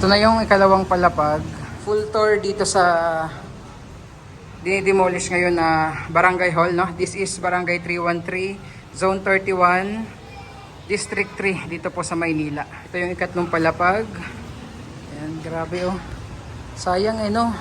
Ito na yung ikalawang palapag. Full tour dito sa dinidemolish ngayon na Barangay Hall. No? This is Barangay 313, Zone 31, District 3 dito po sa Maynila. Ito yung ikatlong palapag. Ayan, grabe oh. Sayang eh no.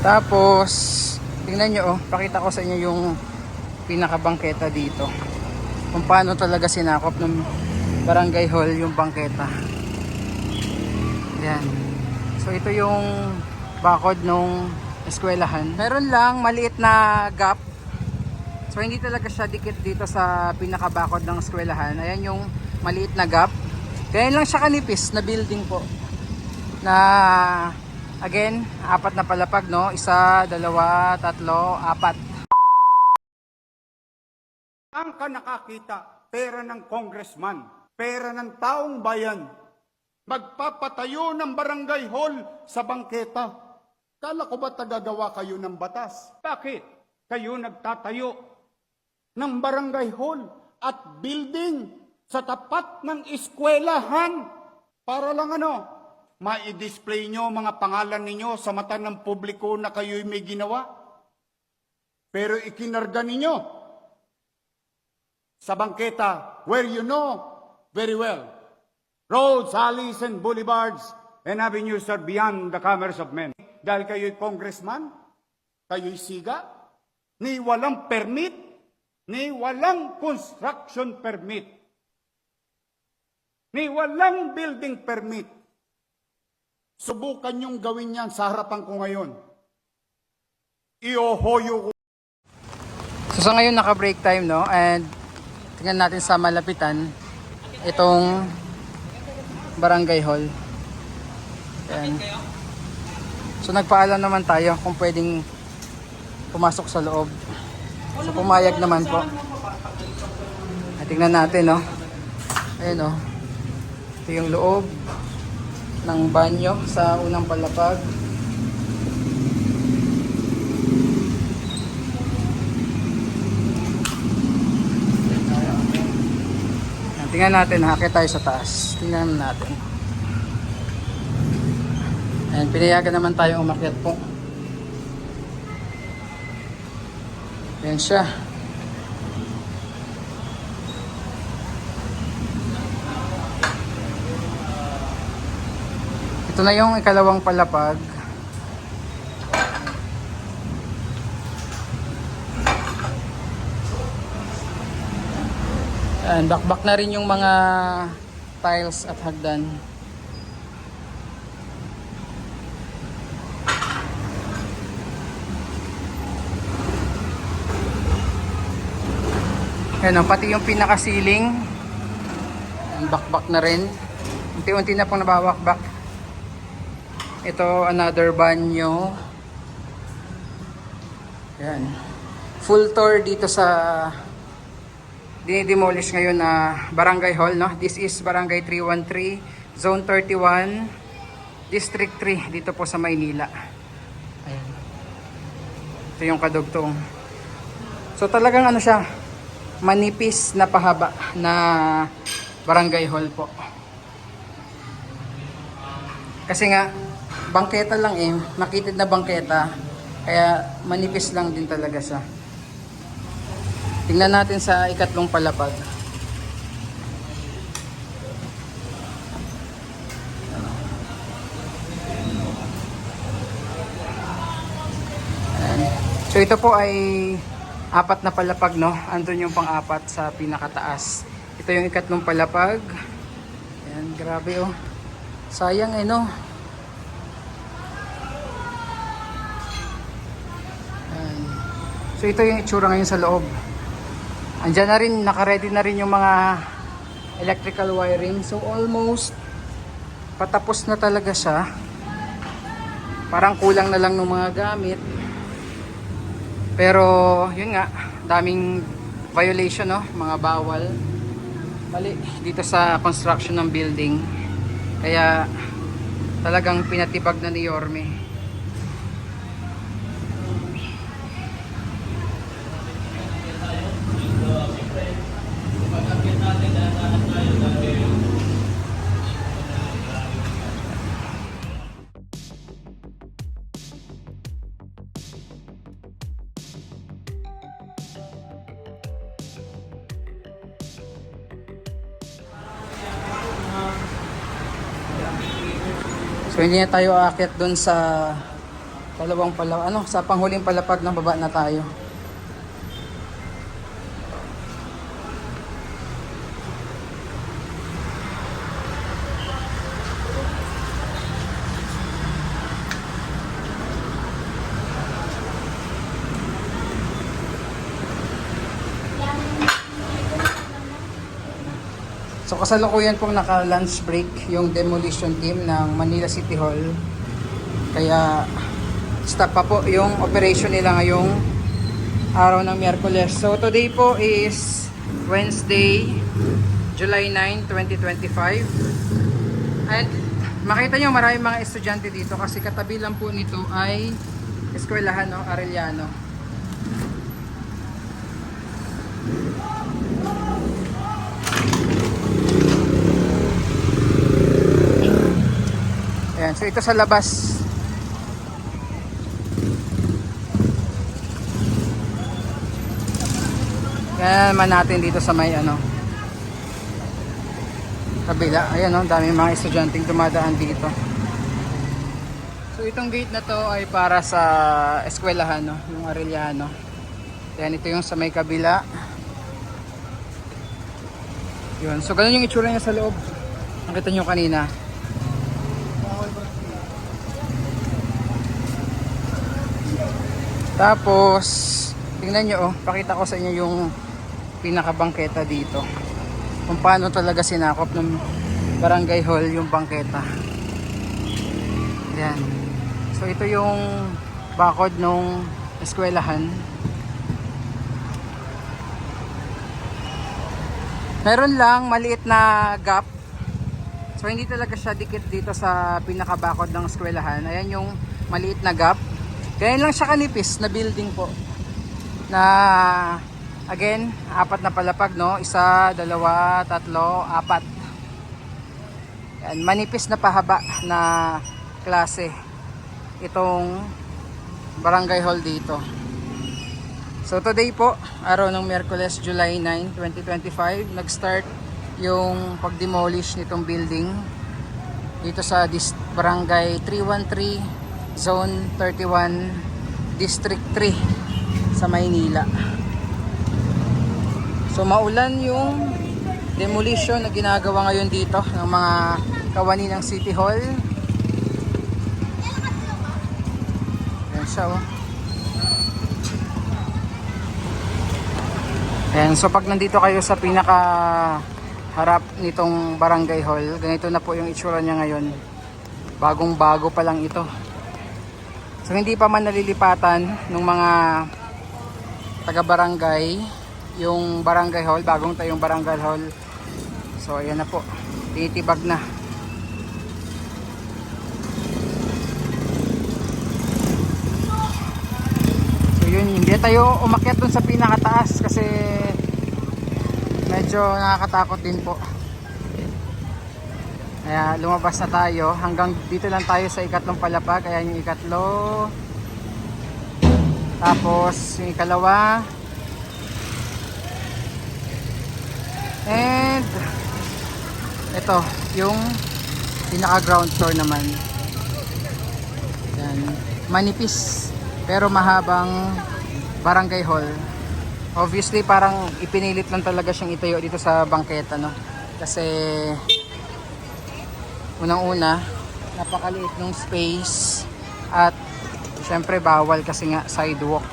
Tapos, tingnan nyo oh, pakita ko sa inyo yung pinakabangketa dito. Kung paano talaga sinakop ng barangay hall yung bangketa. Yan. So ito yung bakod nung eskwelahan. Meron lang maliit na gap. So hindi talaga siya dikit dito sa pinakabakod ng eskwelahan. Ayan yung maliit na gap. Kaya lang siya kanipis na building po. Na again, apat na palapag no. Isa, dalawa, tatlo, apat. Ang ka nakakita, pera ng congressman, pera ng taong bayan, magpapatayo ng barangay hall sa bangketa. Kala ko ba tagagawa kayo ng batas? Bakit? Kayo nagtatayo ng barangay hall at building sa tapat ng eskwelahan para lang ano, ma-display nyo mga pangalan ninyo sa mata ng publiko na kayo'y may ginawa. Pero ikinarga ninyo sa bangketa where you know very well roads, alleys, and boulevards and avenues are beyond the commerce of men. Dahil kayo'y congressman, kayo'y siga, ni walang permit, ni walang construction permit, ni walang building permit. Subukan niyong gawin yan sa harapan ko ngayon. Iohoyo ko So sa ngayon naka break time no and tingnan natin sa malapitan itong barangay hall. Ayan. So nagpaalam naman tayo kung pwedeng pumasok sa loob. So pumayag naman po. At tingnan natin no. Ayun no. Ito yung loob ng banyo sa unang palapag. Tingnan natin, hakit tayo sa taas. Tingnan natin. Ayan, pinayagan naman tayo umakyat po. Yan siya. Ito na yung ikalawang palapag. Ayan, bakbak na rin yung mga tiles at hagdan. Ayan, oh, pati yung pinakasiling. Bakbak na rin. Unti-unti na pong nabawakbak. Ito, another banyo. Ayan. Full tour dito sa dinidemolish ngayon na Barangay Hall, no? This is Barangay 313, Zone 31, District 3, dito po sa Maynila. Ayan. Ito yung kadugtong. So talagang ano siya, manipis na pahaba na Barangay Hall po. Kasi nga, bangketa lang eh, makitid na bangketa, kaya manipis lang din talaga siya. Tingnan natin sa ikatlong palapag. Ayan. So ito po ay apat na palapag no. Andun yung pang-apat sa pinakataas. Ito yung ikatlong palapag. Ayan, grabe oh. Sayang eh no. Ayan. So ito yung itsura ngayon sa loob. Andiyan na rin, nakaready na rin yung mga electrical wiring. So almost patapos na talaga siya. Parang kulang na lang ng mga gamit. Pero yun nga, daming violation no, mga bawal. Mali dito sa construction ng building. Kaya talagang pinatibag na ni Yorme. So na tayo aakyat doon sa dalawang pala ano sa panghuling palapag ng baba na tayo. So kasalukuyan pong naka-lunch break yung demolition team ng Manila City Hall. Kaya stop pa po yung operation nila ngayong araw ng Miyerkules. So today po is Wednesday, July 9, 2025. At makita nyo maraming mga estudyante dito kasi katabi lang po nito ay eskwelahan no, Arellano. Ayan, so ito sa labas. Kaya naman natin dito sa may ano. Kabila. Ayan oh, dami mga estudyanteng dumadaan dito. So itong gate na to ay para sa eskwelahan, no? yung Arellano. Ayan, ito yung sa may kabila. Yun. So ganun yung itsura niya sa loob. Nakita nyo kanina. Tapos, tingnan nyo oh, pakita ko sa inyo yung pinakabangketa dito. Kung paano talaga sinakop ng barangay hall yung bangketa. Yan. So ito yung bakod nung eskwelahan. Meron lang maliit na gap. So hindi talaga siya dikit dito sa pinakabakod ng eskwelahan. Ayan yung maliit na gap. Ganyan lang siya kanipis na building po. Na again, apat na palapag no. Isa, dalawa, tatlo, apat. Yan, manipis na pahaba na klase itong barangay hall dito. So today po, araw ng Miyerkules, July 9, 2025, nag-start yung pag-demolish nitong building dito sa barangay 313, zone 31, district 3 sa Maynila. So maulan yung demolition na ginagawa ngayon dito ng mga kawani ng City Hall. Yan siya oh. Ayan, so pag nandito kayo sa pinaka harap nitong barangay hall, ganito na po yung itsura niya ngayon. Bagong bago pa lang ito. So hindi pa man nalilipatan ng mga taga barangay yung barangay hall, bagong tayong barangay hall. So ayan na po, tinitibag na. So yun, hindi tayo umakyat dun sa pinakataas kasi medyo nakakatakot din po. Kaya lumabas na tayo. Hanggang dito lang tayo sa ikatlong palapag. Ayan yung ikatlo. Tapos yung ikalawa. And ito, yung pinaka ground floor naman. Yan. Manipis pero mahabang barangay hall. Obviously parang ipinilit lang talaga siyang itayo dito sa bangketa no. Kasi unang-una napakaliit ng space at syempre bawal kasi nga sidewalk.